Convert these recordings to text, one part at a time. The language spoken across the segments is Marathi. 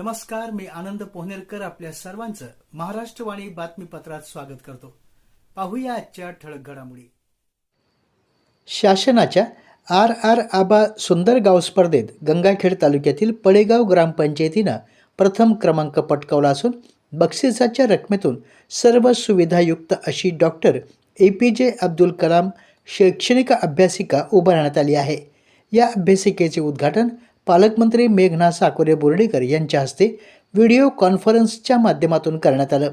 नमस्कार मी आनंद पोहनेरकर आपल्या सर्वांचं महाराष्ट्रवाणी बातमीपत्रात स्वागत करतो. पाहूया आजच्या ठळक घडामोडी. शासनाच्या आर आर आबा सुंदर गाव स्पर्धेत गंगाखेड तालुक्यातील पडेगाव ग्रामपंचायतीनं प्रथम क्रमांक पटकावला असून बक्षिसाच्या रकमेतून सर्व सुविधायुक्त अशी डॉक्टर ए पी जे अब्दुल कलाम शैक्षणिक अभ्यासिका उभारण्यात आली आहे. या अभ्यासिकेचे उद्घाटन पालकमंत्री मेघना साकोरे बोर्डीकर यांच्या हस्ते व्हिडिओ कॉन्फरन्सच्या माध्यमातून करण्यात आलं.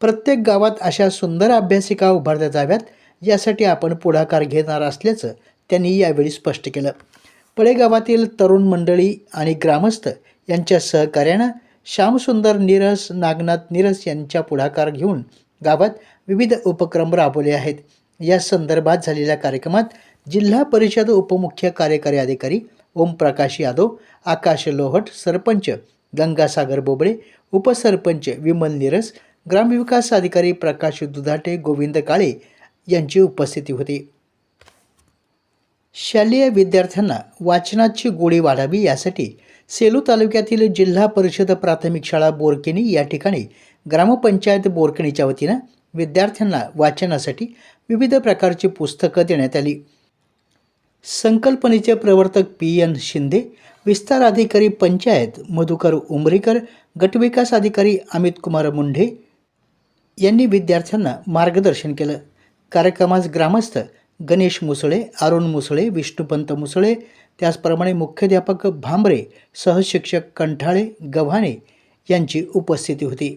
प्रत्येक गावात अशा सुंदर अभ्यासिका उभारल्या जाव्यात यासाठी आपण पुढाकार घेणार असल्याचं त्यांनी यावेळी स्पष्ट केलं. पळेगावातील तरुण मंडळी आणि ग्रामस्थ यांच्या सहकार्यानं श्यामसुंदर नीरस नागनाथ नीरस यांच्या पुढाकार घेऊन गावात विविध उपक्रम राबवले आहेत. या संदर्भात झालेल्या कार्यक्रमात जिल्हा परिषद उपमुख्य कार्यकारी अधिकारी ओमप्रकाश यादव आकाश लोहट सरपंच गंगासागर बोबळे उपसरपंच विमल निरस ग्रामविकास अधिकारी प्रकाश दुधाटे गोविंद काळे यांची उपस्थिती होती. शालेय विद्यार्थ्यांना वाचनाची गोडी वाढावी यासाठी सेलू तालुक्यातील जिल्हा परिषद प्राथमिक शाळा बोरकिणी या ठिकाणी ग्रामपंचायत बोरकिणीच्या वतीनं विद्यार्थ्यांना वाचनासाठी विविध प्रकारची पुस्तकं देण्यात आली. संकल्पनेचे प्रवर्तक पी एन शिंदे विस्तार अधिकारी पंचायत मधुकर उमरीकर गटविकास अधिकारी अमित कुमार मुंढे यांनी विद्यार्थ्यांना मार्गदर्शन केलं. कार्यक्रमास ग्रामस्थ गणेश मुसळे अरुण मुसळे विष्णुपंत मुसळे त्याचप्रमाणे मुख्याध्यापक भांबरे सहशिक्षक कंठाळे गव्हाणे यांची उपस्थिती होती.